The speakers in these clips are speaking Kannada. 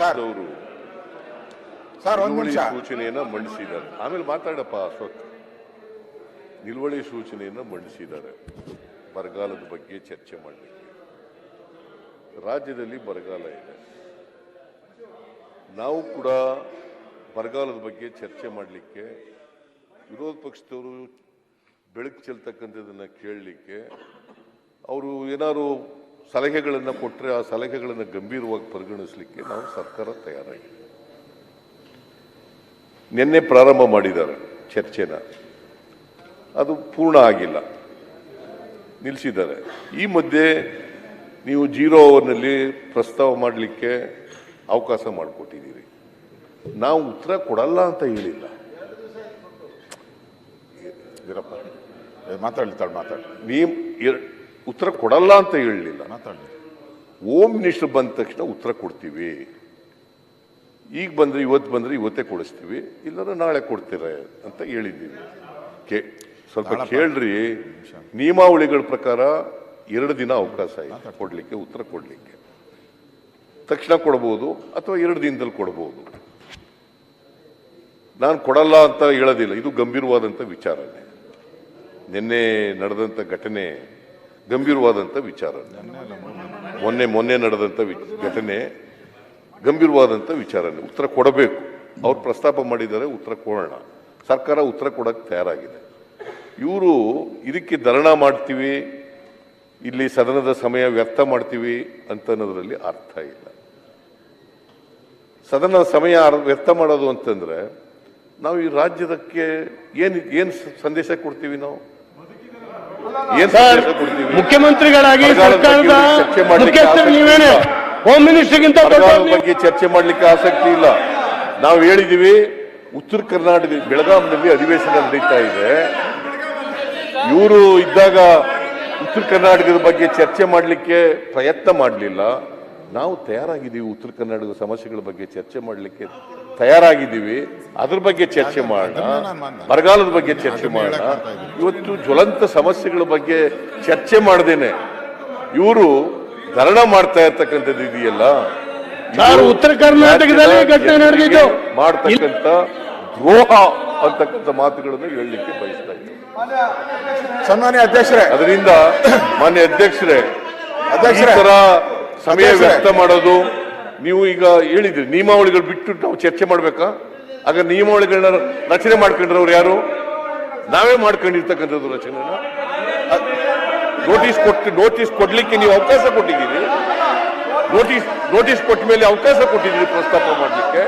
ಸರ್. ಅವರು ಸರ್ ನಿಮಿಷ. ಸೂಚನೆಯನ್ನು ಮಂಡಿಸಿದ್ದಾರೆ. ಆಮೇಲೆ ಮಾತಾಡಪ್ಪ ಅಶೋಕ್. ನಿಲುವಳಿ ಸೂಚನೆಯನ್ನು ಮಂಡಿಸಿದ್ದಾರೆ. ಬರಗಾಲದ ಬಗ್ಗೆ ಚರ್ಚೆ ಮಾಡಲಿಕ್ಕೆ. ರಾಜ್ಯದಲ್ಲಿ ಬರಗಾಲ ಇದೆ. ನಾವು ಕೂಡ ಬರಗಾಲದ ಬಗ್ಗೆ ಚರ್ಚೆ ಮಾಡಲಿಕ್ಕೆ ವಿರೋಧ ಪಕ್ಷದವರು ಬೆಳಕು ಚೆಲ್ತಕ್ಕಂಥದ್ದನ್ನು ಕೇಳಲಿಕ್ಕೆ ಅವರು ಏನಾದ್ರು ಸಲಹೆಗಳನ್ನು ಕೊಟ್ಟರೆ ಆ ಸಲಹೆಗಳನ್ನು ಗಂಭೀರವಾಗಿ ಪರಿಗಣಿಸಲಿಕ್ಕೆ ನಾವು ಸರ್ಕಾರ ತಯಾರಾಗಿದೆ. ನಿನ್ನೆ ಪ್ರಾರಂಭ ಮಾಡಿದ್ದಾರೆ ಚರ್ಚೆನ. ಅದು ಪೂರ್ಣ ಆಗಿಲ್ಲ. ನಿಲ್ಲಿಸಿದ್ದಾರೆ ಈ ಮಧ್ಯೆ ನೀವು ಜೀರೋ ಅವರ್ನಲ್ಲಿ ಪ್ರಸ್ತಾವ ಮಾಡಲಿಕ್ಕೆ ಅವಕಾಶ ಮಾಡಿಕೊಟ್ಟಿದ್ದೀರಿ. ನಾವು ಉತ್ತರ ಕೊಡಲ್ಲ ಅಂತ ಹೇಳಿಲ್ಲ. ವೀರಪ್ಪ ಏ, ಮಾತಾಡ್ಲಿ ತಾಳು ಮಾತಾಡಿ ನೀವು ಉತ್ತರ ಕೊಡಲ್ಲ ಅಂತ ಹೇಳಲಿಲ್ಲ. ತಂಡ ಓಂ ಮಿನಿಸ್ಟರ್ ಬಂದ ತಕ್ಷಣ ಉತ್ತರ ಕೊಡ್ತೀವಿ. ಈಗ ಬಂದ್ರೆ ಇವತ್ತು ಬಂದ್ರೆ ಇವತ್ತೇ ಕೊಡಿಸ್ತೀವಿ. ಇಲ್ಲಾರ ನಾಳೆ ಕೊಡ್ತೀರ ಅಂತ ಹೇಳಿದ್ದೀವಿ. ಕೇ ಸ್ವಲ್ಪ. ಕೇಳ್ರಿ. ನಿಯಮಾವಳಿಗಳ ಪ್ರಕಾರ ಎರಡು ದಿನ ಅವಕಾಶ ಇದೆ ಕೊಡ್ಲಿಕ್ಕೆ ಉತ್ತರ ಕೊಡ್ಲಿಕ್ಕೆ. ತಕ್ಷಣ ಕೊಡ್ಬೋದು ಅಥವಾ ಎರಡು ದಿನದಲ್ಲಿ ಕೊಡ್ಬೋದು. ನಾನು ಕೊಡಲ್ಲ ಅಂತ ಹೇಳೋದಿಲ್ಲ. ಇದು ಗಂಭೀರವಾದಂಥ ವಿಚಾರನೆ ನಿನ್ನೆ ನಡೆದಂಥ ಘಟನೆ ಗಂಭೀರವಾದಂಥ ವಿಚಾರ. ಮೊನ್ನೆ ಮೊನ್ನೆ ನಡೆದಂಥ ಘಟನೆ ಗಂಭೀರವಾದಂಥ ವಿಚಾರ. ಉತ್ತರ ಕೊಡಬೇಕು. ಅವ್ರು ಪ್ರಸ್ತಾಪ ಮಾಡಿದ್ದಾರೆ, ಉತ್ತರ ಕೊಡೋಣ. ಸರ್ಕಾರ ಉತ್ತರ ಕೊಡಕ್ಕೆ ತಯಾರಾಗಿದೆ. ಇವರು ಇದಕ್ಕೆ ಧರಣ ಮಾಡ್ತೀವಿ, ಇಲ್ಲಿ ಸದನದ ಸಮಯ ವ್ಯರ್ಥ ಮಾಡ್ತೀವಿ ಅಂತ ಅನ್ನೋದರಲ್ಲಿ ಅರ್ಥ ಇಲ್ಲ. ಸದನ ಸಮಯ ವ್ಯರ್ಥ ಮಾಡೋದು ಅಂತಂದರೆ, ನಾವು ಈ ರಾಜ್ಯದಕ್ಕೆ ಏನು ಏನು ಸಂದೇಶ ಕೊಡ್ತೀವಿ ನಾವು? ಸಂದೇಶ ಮುಖ್ಯಮಂತ್ರಿಗಳಾಗಿ ಸರ್ಕಾರದ ಮುಖ್ಯಸ್ಥರು ನೀವೇನೆ. ಹೋಮ್ ಮಿನಿಸ್ಟರ್ಗಿಂತ ಬಗ್ಗೆ ಚರ್ಚೆ ಮಾಡ್ಲಿಕ್ಕೆ ಆಸಕ್ತಿ ಇಲ್ಲ. ನಾವು ಹೇಳಿದೀವಿ ಉತ್ತರ ಕರ್ನಾಟಕ ಬೆಳಗಾವಿನಲ್ಲಿ ಅಧಿವೇಶನ ನಡೀತಾ ಇದೆ. ಇವರು ಇದ್ದಾಗ ಉತ್ತರ ಕರ್ನಾಟಕದ ಬಗ್ಗೆ ಚರ್ಚೆ ಮಾಡಲಿಕ್ಕೆ ಪ್ರಯತ್ನ ಮಾಡಲಿಲ್ಲ. ನಾವು ತಯಾರಾಗಿದ್ದೀವಿ ಉತ್ತರ ಕರ್ನಾಟಕದ ಸಮಸ್ಯೆಗಳ ಬಗ್ಗೆ ಚರ್ಚೆ ಮಾಡಲಿಕ್ಕೆ. ತಯಾರಾಗಿದ್ದೀವಿ ಅದ್ರ ಬಗ್ಗೆ ಚರ್ಚೆ ಮಾಡೋಣ ಬರಗಾಲದ ಬಗ್ಗೆ ಚರ್ಚೆ ಮಾಡೋಣ. ಇವತ್ತು ಜ್ವಲಂತ ಸಮಸ್ಯೆಗಳ ಬಗ್ಗೆ ಚರ್ಚೆ ಮಾಡ್ದೇನೆ. ಇವರು ಧರಣ ಮಾಡ್ತಾ ಇರ್ತಕ್ಕಂಥದ್ದು ಇದೆಯಲ್ಲ? ಇದು ಉತ್ತರ ಕರ್ನಾಟಕದಲ್ಲಿ ಘಟನೆ ನಡೆದಿತ್ತು. ಜನರಿಗೆ ಮಾಡ್ತಕ್ಕಂಥ ದ್ರೋಹ ಅಂತಕ್ಕಂಥ ಮಾತುಗಳನ್ನು ಹೇಳಲಿಕ್ಕೆ ಬಯಸ್ತಾ ಇದ್ದೀನಿ. ಸನ್ಮಾನ್ಯ ಅಧ್ಯಕ್ಷರೇ. ಅದರಿಂದ ಮಾನ್ಯ ಅಧ್ಯಕ್ಷರೇ ಅಧ್ಯಕ್ಷರ. ತರ ಸಮಯ. ವ್ಯರ್ಥ ಮಾಡೋದು ನೀವು ಈಗ ಹೇಳಿದ್ರಿ ನಿಯಮಾವಳಿಗಳು ಬಿಟ್ಟು ನಾವು ಚರ್ಚೆ ಮಾಡ್ಬೇಕಾ? ಆಗ ನಿಯಮಾವಳಿಗಳನ್ನ ರಚನೆ ಮಾಡ್ಕೊಂಡ್ರವ್ರು ಯಾರು? ನಾವೇ ಮಾಡ್ಕೊಂಡಿರ್ತಕ್ಕಂಥದ್ದು ರಚನೆ ನೋಟಿಸ್ ಕೊಟ್ಟು ನೋಟಿಸ್ ಕೊಡ್ಲಿಕ್ಕೆ ನೀವು ಅವಕಾಶ ಕೊಟ್ಟಿದ್ದೀರಿ. ನೋಟಿಸ್ ನೋಟಿಸ್ ಕೊಟ್ಟ ಮೇಲೆ ಅವಕಾಶ ಕೊಟ್ಟಿದ್ದೀರಿ ಪ್ರಸ್ತಾಪ ಮಾಡಲಿಕ್ಕೆ.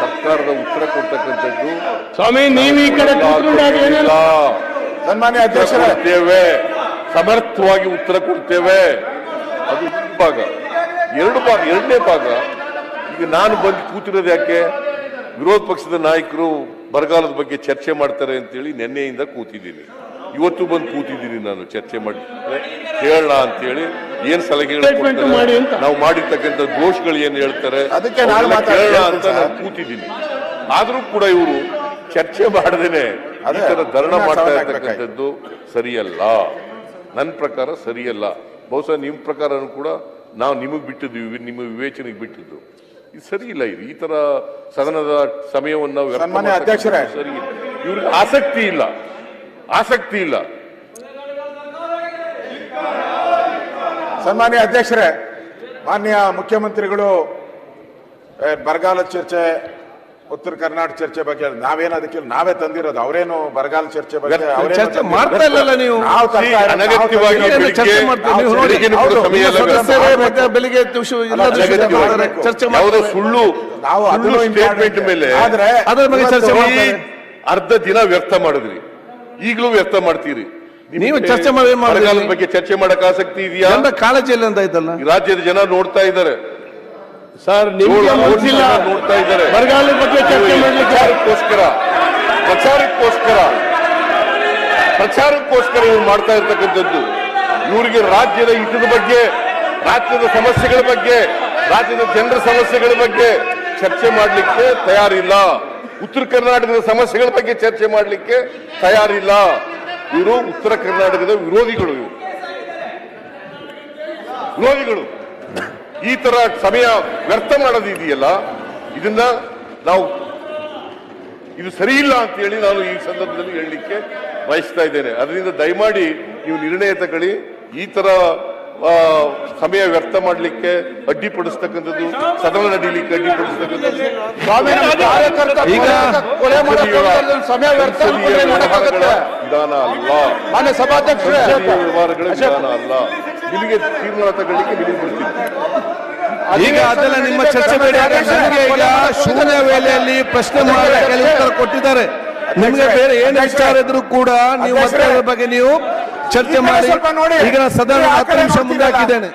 ಸರ್ಕಾರದ ಉತ್ತರ ಕೊಡ್ತಕ್ಕಂಥದ್ದು. ಸ್ವಾಮಿ ನೀವು ಈ ಕಡೆ. ಸನ್ಮಾನ್ಯ ಕೊಡ್ತೇವೆ. ಸಮರ್ಥವಾಗಿ ಉತ್ತರ ಕೊಡ್ತೇವೆ. ಅದು ತುಂಬಾ ಭಾಗ ಎರಡು ಭಾಗ ಎರಡನೇ ಭಾಗ. ಈಗ ನಾನು ಬಂದು ಕೂತಿರೋದು ಯಾಕೆ? ವಿರೋಧ ಪಕ್ಷದ ನಾಯಕರು ಬರಗಾಲದ ಬಗ್ಗೆ ಚರ್ಚೆ ಮಾಡ್ತಾರೆ ಅಂತೇಳಿ ನಿನ್ನೆಯಿಂದ ಕೂತಿದ್ದೀನಿ. ಇವತ್ತು ಬಂದು ಕೂತಿದ್ದೀನಿ ನಾನು ಚರ್ಚೆ ಮಾಡಿ. ಹೇಳೋಣ ಅಂತೇಳಿ ಏನ್ ಸಲಹೆಗಳು ಮಾಡಿ ನಾವು ಮಾಡಿರ್ತಕ್ಕಂಥ ದೋಷಗಳು ಏನು ಹೇಳ್ತಾರೆ? ಅವ್ನೆಲ್ಲ ಅಂತ ನಾನು ಕೂತಿದ್ದೀನಿ. ಆದರೂ ಕೂಡ ಇವರು ಚರ್ಚೆ ಮಾಡದೇನೆ ಅದಕ್ಕೆ ಅದೇ, ಧರಣ ಮಾಡ್ತಾ ಇರತಕ್ಕಂಥದ್ದು ಇರ್ತಕ್ಕಂಥದ್ದು ಸರಿಯಲ್ಲ. ನನ್ನ ಪ್ರಕಾರ ಸರಿಯಲ್ಲ. ಬಹುಶಃ ನಿಮ್ಮ ಪ್ರಕಾರನೂ ಕೂಡ ನಾವು ನಿಮಗೆ ಬಿಟ್ಟಿದ್ದು ನಿಮ್ಮ ವಿವೇಚನೆಗೆ ಬಿಟ್ಟಿದ್ದು. ಇದು ಸರಿ ಇಲ್ಲ ಇದು ಈ ತರ ಸದನದ ಸಮಯವನ್ನು ವ್ಯರ್ಥ ಸನ್ಮಾನ್ಯ ಅಧ್ಯಕ್ಷರೇ. ಸರಿ ಇಲ್ಲ. ಇವ್ರಿಗೆ ಆಸಕ್ತಿ ಇಲ್ಲ. ಆಸಕ್ತಿ ಇಲ್ಲ. ಸನ್ಮಾನ್ಯ ಅಧ್ಯಕ್ಷರೇ ಮಾನ್ಯ ಮುಖ್ಯಮಂತ್ರಿಗಳು ಬರಗಾಲ ಚರ್ಚೆ ಉತ್ತರ ಕರ್ನಾಟಕ ಚರ್ಚೆ ಬಗ್ಗೆ ನಾವೇನು ಅದಕ್ಕೆ ನಾವೇ ತಂದಿರೋದು. ಅವರೇನು ಬರಗಾಲ ಚರ್ಚೆ ಬಗ್ಗೆ ಚರ್ಚೆ ಮಾಡ್ತಾ ಇಲ್ಲ ನೀವು. ಬೆಳಿಗ್ಗೆ ಚರ್ಚೆ. ಸುಳ್ಳು ನಾವು ಅದನ್ನು ಸ್ಟೇಟ್ಮೆಂಟ್ ಮೇಲೆ ಆದ್ರೆ ಅದ್ರ ಬಗ್ಗೆ ಚರ್ಚೆ ಈ ಅರ್ಧ ದಿನ ವ್ಯರ್ಥ ಮಾಡಿದ್ರಿ. ಈಗಲೂ ವ್ಯರ್ಥ ಮಾಡ್ತೀರಿ. ನೀವು ಚರ್ಚೆ ಮಾಡಿ ಬಗ್ಗೆ ಚರ್ಚೆ ಮಾಡಕ್ ಆಸಕ್ತಿ ಇದೆಯಾ? ಕಾಲೇಜಲ್ಲಿ ಕಾಳಜಿ ಇಲ್ಲ ಅಂತ ಆಯ್ತಲ್ಲ? ರಾಜ್ಯದ ಜನ ನೋಡ್ತಾ ಇದ್ದಾರೆ. ಸರ್ ನೋಡ್ತಾ ಇದ್ದಾರೆ ಬರಗಾಲದ ಬಗ್ಗೆ ಚರ್ಚೆ ಮಾಡಲಿಕ್ಕೋಸ್ಕರ ಪ್ರಚಾರಕ್ಕೋಸ್ಕರ ಪ್ರಚಾರಕ್ಕೋಸ್ಕರ ಪ್ರಚಾರಕ್ಕೋಸ್ಕರ ಇವ್ರು ಮಾಡ್ತಾ ಇರ್ತಕ್ಕಂಥದ್ದು. ಇವರಿಗೆ ರಾಜ್ಯದ ಹಿತದ ಬಗ್ಗೆ ರಾಜ್ಯದ ಸಮಸ್ಯೆಗಳ ಬಗ್ಗೆ ರಾಜ್ಯದ ಜನರ ಸಮಸ್ಯೆಗಳ ಬಗ್ಗೆ ಚರ್ಚೆ ಮಾಡಲಿಕ್ಕೆ ತಯಾರಿಲ್ಲ. ಉತ್ತರ ಕರ್ನಾಟಕದ ಸಮಸ್ಯೆಗಳ ಬಗ್ಗೆ ಚರ್ಚೆ ಮಾಡಲಿಕ್ಕೆ ತಯಾರಿಲ್ಲ. ಇವರು ಉತ್ತರ ಕರ್ನಾಟಕದ ವಿರೋಧಿಗಳು ಇವರು. ವಿರೋಧಿಗಳು. ಈ ತರ ಸಮಯ ವ್ಯರ್ಥ ಮಾಡೋದಿದೆಯಲ್ಲ ಇದನ್ನ ನಾವು ಇದು ಸರಿ ಇಲ್ಲ ಅಂತ ಹೇಳಿ ನಾನು ಈ ಸಂದರ್ಭದಲ್ಲಿ ಹೇಳಲಿಕ್ಕೆ ಬಯಸ್ತಾ ಇದ್ದೇನೆ. ಅದರಿಂದ ದಯಮಾಡಿ ನೀವು ನಿರ್ಣಯ ತಗೊಳ್ಳಿ. ಈ ತರ ಸಮಯ ವ್ಯರ್ಥ ಮಾಡಲಿಕ್ಕೆ ಅಡ್ಡಿಪಡಿಸ್ತಕ್ಕಂಥದ್ದು ಸದನ ನಡೀಲಿಕ್ಕೆ ಅಡ್ಡಿಪಡಿಸ್ತಕ್ಕಂಥದ್ದು. ವಿಧಾನ ಅಲ್ಲ. ವ್ಯವಹಾರಗಳ ವಿಧಾನ ಅಲ್ಲ. ನಿಮಗೆ ತೀರ್ಮಾನ ತಗೊಳ್ಳಿಕ್ಕೆ ನಿಮಗೆ ಬಿಡ್ತೀನಿ ಈಗ ಅದೆಲ್ಲ ನಿಮ್ಮ ಚರ್ಚೆ ಬೇಡ ನನಗೆ ಈಗ ಶೂನ್ಯ ವೇಳೆಯಲ್ಲಿ ಪ್ರಶ್ನೆ ಮಾಡಿ ಉತ್ತರ ಕೊಟ್ಟಿದ್ದಾರೆ. ನಿಮಗೆ ಬೇರೆ ಏನು ವಿಚಾರ ಇದ್ರು ಕೂಡ ನೀವು ಬಗ್ಗೆ ನೀವು ಚರ್ಚೆ ಮಾಡಿ. ಈಗ ನಾನು ಸದನ ಹತ್ತು ನಿಮಿಷ ಮುಂದೆ ಹಾಕಿದ್ದೇನೆ.